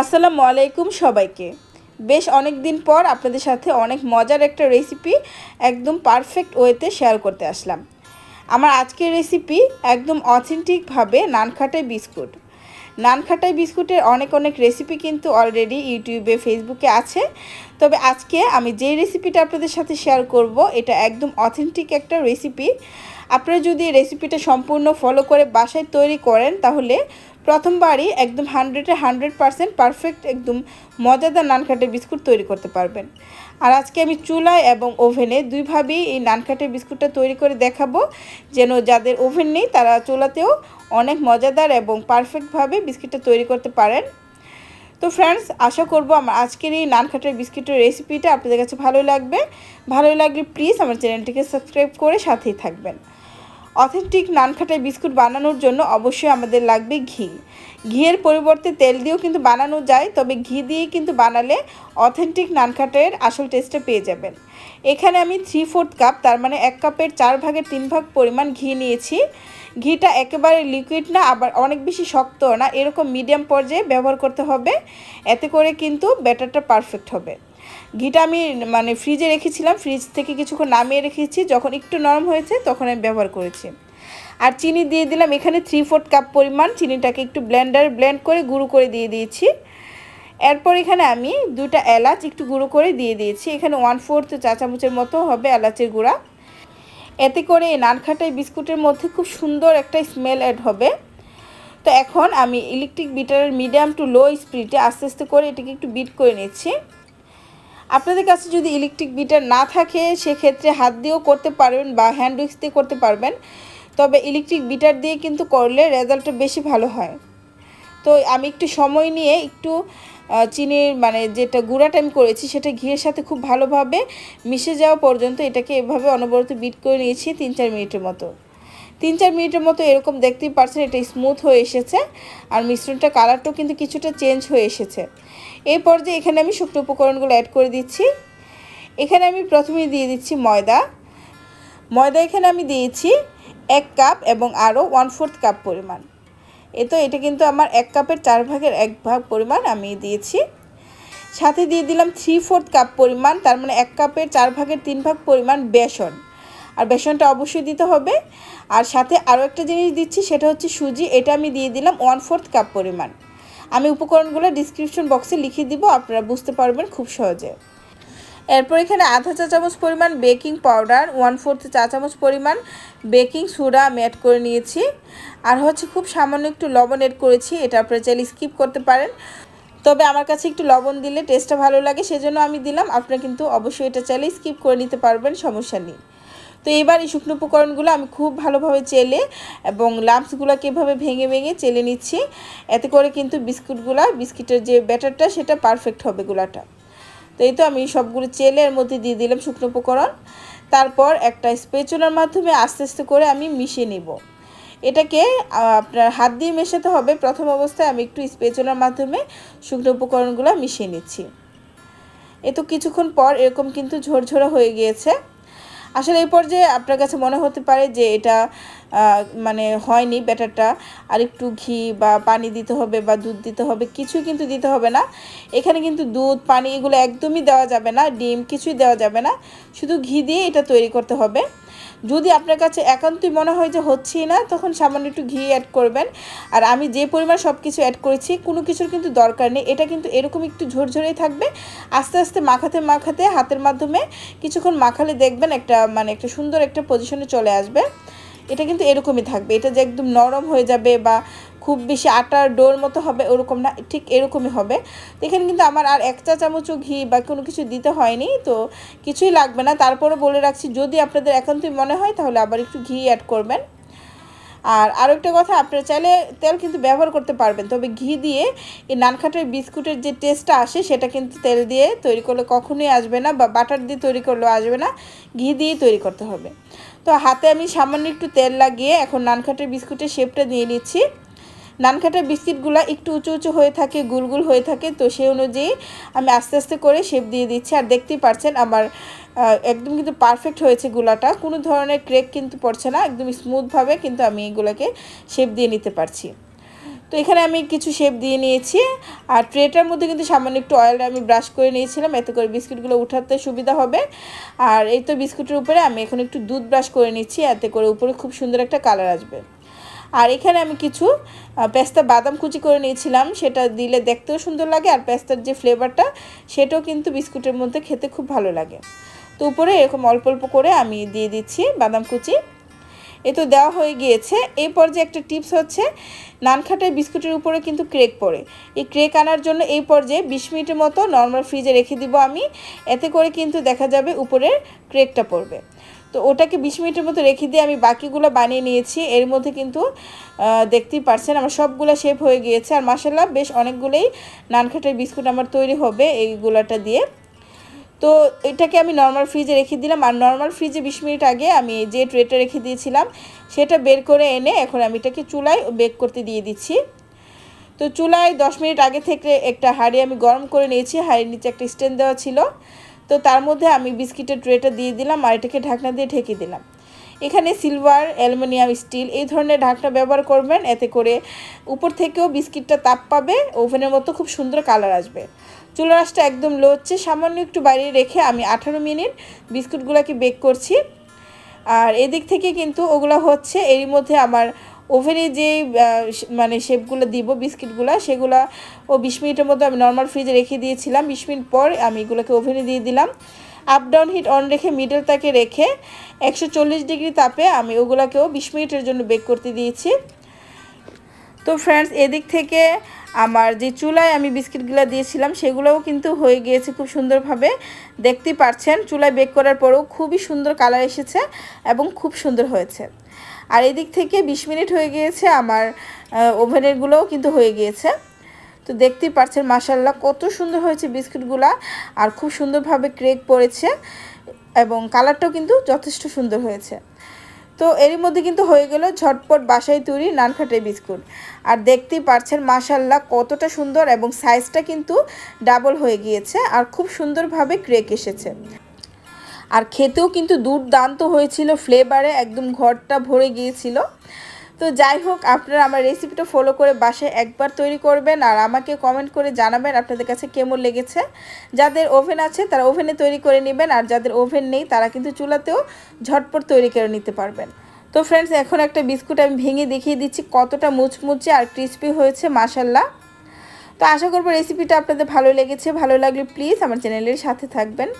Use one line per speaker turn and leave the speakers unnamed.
আসসালামু আলাইকুম সবাইকে। বেশ অনেক দিন পর আপনাদের সাথে অনেক মজার একটা রেসিপি একদম পারফেক্ট ওয়েতে শেয়ার করতে আসলাম। আমার আজকের রেসিপি একদম অথেন্টিকভাবে নানখাটাই বিস্কুট। নানখাটাই বিস্কুটের অনেক অনেক রেসিপি কিন্তু অলরেডি ইউটিউবে ফেসবুকে আছে। তবে আজকে আমি যে রেসিপিটা আপনাদের সাথে শেয়ার করব, এটা একদম অথেন্টিক একটা রেসিপি আপনারা যদি রেসিপিটা সম্পূর্ণ ফলো করে বাসায় তৈরি করেন, তাহলে প্রথমবারই একদম হান্ড্রেডে হান্ড্রেড পারসেন্ট পারফেক্ট একদম মজাদার নানকাটের বিস্কুট তৈরি করতে পারবেন। আর আজকে আমি চুলায় এবং ওভেনে দুইভাবেই এই নানকাটের বিস্কুটটা তৈরি করে দেখাবো, যেন যাদের ওভেন নেই, তারা চুলাতেও অনেক মজাদার এবং পারফেক্টভাবে বিস্কিটটা তৈরি করতে পারেন। তো ফ্রেন্ডস আশা করব আমার আজকের এই নানখাটের বিস্কিটের রেসিপিটা আপনাদের কাছে ভালো লাগবে। ভালো লাগলে প্লিজ আমার চ্যানেলটিকে সাবস্ক্রাইব করে সাথেই থাকবেন। অথেন্টিক নানখাটাই বিস্কুট বানানোর জন্য অবশ্যই আমাদের লাগবে ঘি। ঘিয়ের পরিবর্তে তেল দিয়েও কিন্তু বানানো যায়, তবে ঘি দিয়ে কিন্তু বানালে অথেন্টিক নানখাটের আসল টেস্টটা পেয়ে যাবেন। এখানে আমি থ্রি ফোর্থ কাপ তার মানে এক কাপের চার ভাগের তিন ভাগ পরিমাণ ঘি নিয়েছি। ঘিটা একেবারে লিকুইড না, আবার অনেক বেশি শক্ত না, এরকম মিডিয়াম পর্যায়ে ব্যবহার করতে হবে। এতে করে কিন্তু ব্যাটারটা পারফেক্ট হবে। ঘিটা আমি মানে ফ্রিজে রেখেছিলাম ফ্রিজ থেকে কিছুক্ষণ নামিয়ে রেখেছি, যখন একটু নরম হয়েছে তখন আমি ব্যবহার করেছি। আর চিনি দিয়ে দিলাম, এখানে থ্রি ফোর্থ কাপ পরিমাণ, চিনিটাকে একটু ব্লেন্ডার ব্লেন্ড করে গুঁড়ো করে দিয়ে দিয়েছি। এরপর এখানে আমি দুটা এলাচ একটু গুঁড়ো করে দিয়ে দিয়েছি। এখানে ওয়ান ফোর্থ চা চামচের মতো হবে এলাচের গুঁড়া। এতে করে এই নানখাটাই বিস্কুটের মধ্যে খুব সুন্দর একটা স্মেল অ্যাড হবে। তো এখন আমি ইলেকট্রিক বিটারের মিডিয়াম টু লো স্পিডে আস্তে আস্তে করে এটাকে একটু বিট করে নিচ্ছি। আপনাদের কাছে যদি ইলেকট্রিক বিটার না থাকে, সেক্ষেত্রে হাত দিয়েও করতে পারবেন বা হ্যান্ড উইক্স দিয়ে করতে পারবেন। তবে ইলেকট্রিক বিটার দিয়ে কিন্তু করলে রেজাল্টটা বেশি ভালো হয়। তো আমি একটু সময় নিয়ে একটু চিনির মানে যেটা গুঁড়াটা আমি করেছি সেটা ঘিয়ের সাথে খুব ভালোভাবে মিশে যাওয়া পর্যন্ত এটাকে এভাবে অনবরত বিট করে নিয়েছি তিন চার মিনিটের মতো। তিন চার মিনিটের মতো এরকম দেখতেই পারছেন এটা স্মুথ হয়ে এসেছে আর মিশ্রণটা কালারটাও কিন্তু কিছুটা চেঞ্জ হয়ে এসেছে। এই পর্যায়ে এখানে আমি শুকনো উপকরণগুলো অ্যাড করে দিচ্ছি, এখানে আমি প্রথমে দিয়ে দিচ্ছি ময়দা। ময়দা এখানে আমি দিয়েছি এক কাপ এবং আরও ওয়ান ফোর্থ কাপ পরিমাণ। এ তো এটা কিন্তু আমার এক কাপের চার ভাগের এক ভাগ পরিমাণ আমি দিয়েছি। সাথে দিয়ে দিলাম থ্রি ফোর্থ কাপ পরিমাণ, তার মানে এক কাপের চার ভাগের তিন ভাগ পরিমাণ বেসন। আর বেসনটা অবশ্যই দিতে হবে। আর সাথে আরও একটা জিনিস দিচ্ছি, সেটা হচ্ছে সুজি, এটা আমি দিয়ে দিলাম ওয়ান ফোর্থ কাপ পরিমাণ। আমি উপকরণগুলো ডিসক্রিপশন বক্সে লিখে দিব, আপনারা বুঝতে পারবেন খুব সহজে। এরপর এখানে আধা চা চামচ পরিমাণ বেকিং পাউডার ওয়ান ফোর্থ চা চামচ পরিমাণ বেকিং সোডা আমি অ্যাড করে নিয়েছি। আর হচ্ছে খুব সামান্য একটু লবণ অ্যাড করেছি, এটা আপনারা চাইলে স্কিপ করতে পারেন। তবে আমার কাছে একটু লবণ দিলে টেস্টটা ভালো লাগে, সেজন্য আমি দিলাম। আপনারা কিন্তু অবশ্যই এটা চাইলে স্কিপ করে নিতে পারবেন, সমস্যা নেই। তো এবার এই শুকনো উপকরণগুলো আমি খুব ভালোভাবে চেলে এবং লাম্পসগুলোকে এভাবে ভেঙে ভেঙে চেলে নিচ্ছি। এতে করে কিন্তু বিস্কুটগুলো, বিস্কিটের যে ব্যাটারটা সেটা পারফেক্ট হবে গুলাটা। তো এই তো আমি সবগুলো চেলের মধ্যে দিয়ে দিলাম শুকনো উপকরণ। তারপর একটা স্পেচুলার মাধ্যমে আস্তে আস্তে করে আমি মিশিয়ে নিব। এটাকে আপনার হাত দিয়ে মেশাতে হবে। প্রথম অবস্থায় আমি একটু স্পেচুলার মাধ্যমে শুকনো উপকরণগুলো মিশিয়ে নিচ্ছি। এ তো কিছুক্ষণ পর এরকম কিন্তু ঝরঝরা হয়ে গিয়েছে। আসলে এই পর্যায়ে আপনার কাছে মনে হতে পারে যে এটা মানে হয়নি ব্যাটারটা। আর একটু ঘি বা পানি দিতে হবে বা দুধ দিতে হবে কিছু কিন্তু দিতে হবে না। এখানে কিন্তু দুধ, পানি এগুলো একদমই দেওয়া যাবে না, ডিম কিছুই দেওয়া যাবে না। শুধু ঘি দিয়ে এটা তৈরি করতে হবে। যদি আপনার কাছে একান্তই মনে হয় যে হচ্ছেই না, তখন সামান্য একটু ঘি অ্যাড করবেন। আর আমি যে পরিমাণ সব কিছু অ্যাড করেছি, কোনো কিছুর কিন্তু দরকার নেই। এটা কিন্তু এরকম একটু ঝরঝরেই থাকবে। আস্তে আস্তে মাখাতে মাখাতে হাতের মাধ্যমে কিছুক্ষণ মাখালে দেখবেন একটা মানে একটা সুন্দর একটা পজিশনে চলে আসবে। এটা কিন্তু এরকমই থাকবে। এটা যে একদম নরম হয়ে যাবে বা খুব বেশি আটার ডোর মতো হবে, ওরকম না, ঠিক এরকমই হবে। এখানে কিন্তু আমার আর এক চা চামচও ঘি বা কোনো কিছু দিতে হয়নি, তো কিছুই লাগবে না। তারপরে বলে রাখছি, যদি আপনাদের একান্তই মনে হয়, তাহলে আবার একটু ঘি অ্যাড করবেন। আর আরও একটা কথা, আপনারা চাইলে তেল কিন্তু ব্যবহার করতে পারবেন, তবে ঘি দিয়ে এই নানখাটের বিস্কুটের যে টেস্টটা আসে, সেটা কিন্তু তেল দিয়ে তৈরি করলে কখনোই আসবে না, বা বাটার দিয়ে তৈরি করলেও আসবে না, ঘি দিয়েই তৈরি করতে হবে। তো হাতে আমি সামান্য একটু তেল লাগিয়ে এখন নানখাটের বিস্কুটের শেপটা দিয়ে নিচ্ছি। নানখাটার বিস্কিটগুলো একটু উঁচু উঁচু হয়ে থাকে, গুলগুল হয়ে থাকে, তো সেই অনুযায়ী আমি আস্তে আস্তে করে শেপ দিয়ে দিচ্ছি। আর দেখতেই পারছেন আমার একদম কিন্তু পারফেক্ট হয়েছে গুলাটা। কোনো ধরনের ক্রেক কিন্তু পড়ছে না, একদম স্মুথভাবে কিন্তু আমি এগুলোকে শেপ দিয়ে নিতে পারছি। তো এখানে আমি কিছু শেপ দিয়ে নিয়েছি। আর ট্রেটার মধ্যে কিন্তু সামান্য একটু অয়েল আমি ব্রাশ করে নিয়েছিলাম, এতে করে বিস্কুটগুলো উঠাতে সুবিধা হবে। আর এই তো বিস্কুটের উপরে আমি এখন একটু দুধ ব্রাশ করে নিচ্ছি, এতে করে উপরে খুব সুন্দর একটা কালার আসবে। আর এখানে আমি কিছু পেস্তা বাদাম কুচি করে নিয়েছিলাম। সেটা দিলে দেখতেও সুন্দর লাগে আর পেস্তার যে ফ্লেভারটা, সেটাও কিন্তু বিস্কুটের মধ্যে খেতে খুব ভালো লাগে। তো উপরে এরকম অল্প অল্প করে আমি দিয়ে দিচ্ছি বাদাম কুচি। এ তো দেওয়া হয়ে গিয়েছে। এই পর্যায়ে একটা টিপস হচ্ছে নানখাটায় বিস্কুটের উপরে কিন্তু ক্রেক পড়ে। এই ক্রেক আনার জন্য এই পর্যায়ে বিশ মিনিটের মতো নর্মাল ফ্রিজে রেখে দিব আমি। এতে করে কিন্তু দেখা যাবে উপরের ক্রেকটা পড়বে। তো ওটাকে বিশ মিনিটের মতো রেখে দিয়ে আমি বাকিগুলো বানিয়ে নিয়েছি। এর মধ্যে কিন্তু দেখতেই পারছেন আমার সবগুলো শেপ হয়ে গিয়েছে। আর মাসাল্লাহ বেশ অনেকগুলোই নানখাটের বিস্কুট আমার তৈরি হবে এইগুলোটা দিয়ে। তো এটাকে আমি নর্মাল ফ্রিজে রেখে দিলাম। আর নর্মাল ফ্রিজে বিশ মিনিট আগে আমি যে ট্রেটা রেখে দিয়েছিলাম, সেটা বের করে এনে এখন আমি এটাকে চুলায় বেক করতে দিয়ে দিচ্ছি। তো চুলায় দশ মিনিট আগে থেকে একটা হাঁড়ি আমি গরম করে নিয়েছি। হাঁড়ির নিচে একটা স্ট্যান্ড দেওয়া ছিল। তো তার মধ্যে আমি বিস্কিটের ট্রেটা দিয়ে দিলাম আর এটাকে ঢাকনা দিয়ে ঢেকে দিলাম। এখানে সিলভার, অ্যালুমিনিয়াম, স্টিল এই ধরনের ঢাকনা ব্যবহার করবেন। এতে করে উপর থেকেও বিস্কিটটা তাপ পাবে, ওভেনের মতো খুব সুন্দর কালার আসবে। চুলা রাসটা একদম লো হচ্ছে সামান্য একটু বাইরে রেখে আমি আঠারো মিনিট বিস্কুটগুলোকে বেক করছি। আর এদিক থেকে কিন্তু ওগুলো হচ্ছে, এরই মধ্যে আমার ওভেনে যে মানে শেপগুলো দিব, বিস্কিটগুলো, সেগুলো ও বিশ মিনিটের মধ্যে আমি নর্মাল ফ্রিজে রেখে দিয়েছিলাম। বিশ মিনিট পর আমি এগুলোকে ওভেনে দিয়ে দিলাম। আপ ডাউন হিট অন রেখে মিডল তাকে রেখে একশো চল্লিশ ডিগ্রি তাপে আমি ওগুলোকেও বিশ মিনিটের জন্য বেক করতে দিয়েছি। তো ফ্রেন্ডস এদিক থেকে আমার যে চুলায় আমি বিস্কিটগুলো দিয়েছিলাম, সেগুলোও কিন্তু হয়ে গিয়েছে খুব সুন্দরভাবে। দেখতে পাচ্ছেন চুলায় বেক করার পরেও খুবই সুন্দর কালার এসেছে এবং খুব সুন্দর হয়েছে। আর এদিক থেকে বিশ মিনিট হয়ে গিয়েছে, আমার ওভেনেরগুলোও কিন্তু হয়ে গিয়েছে। তো দেখতেই পাচ্ছেন মাসাল্লাহ কত সুন্দর হয়েছে বিস্কুটগুলা, আর খুব সুন্দরভাবে ক্রেক পড়েছে এবং কালারটাও কিন্তু যথেষ্ট সুন্দর হয়েছে। তো এরই মধ্যে কিন্তু হয়ে গেল ঝটপট বাসায় তৈরি নানখাটে বিস্কুট। আর দেখতেই পারছেন মাশাল্লাহ কতটা সুন্দর এবং সাইজটা কিন্তু ডাবল হয়ে গিয়েছে আর খুব সুন্দরভাবে ক্রেক এসেছে। আর খেতেও কিন্তু দুর্দান্ত হয়েছিল ফ্লেভারে একদম ঘরটা ভরে গিয়েছিল। তো যাই হোক, আপনারা আমার রেসিপিটা ফলো করে বাসায় একবার তৈরি করবেন আর আমাকে কমেন্ট করে জানাবেন আপনাদের কাছে কেমন লেগেছে। যাদের ওভেন আছে, তারা ওভেনে তৈরি করে নেবেন আর যাদের ওভেন নেই, তারা কিন্তু চুলাতেও ঝটপট তৈরি করে নিতে পারবেন। তো ফ্রেন্ডস এখন একটা বিস্কুট আমি ভেঙে দেখিয়ে দিচ্ছি, কতটা মুচমুচে আর ক্রিস্পি হয়েছে মাসাল্লাহ তো আশা করব রেসিপিটা আপনাদের ভালো লেগেছে, ভালো লাগলে প্লিজ আমার চ্যানেলের সাথে থাকবেন।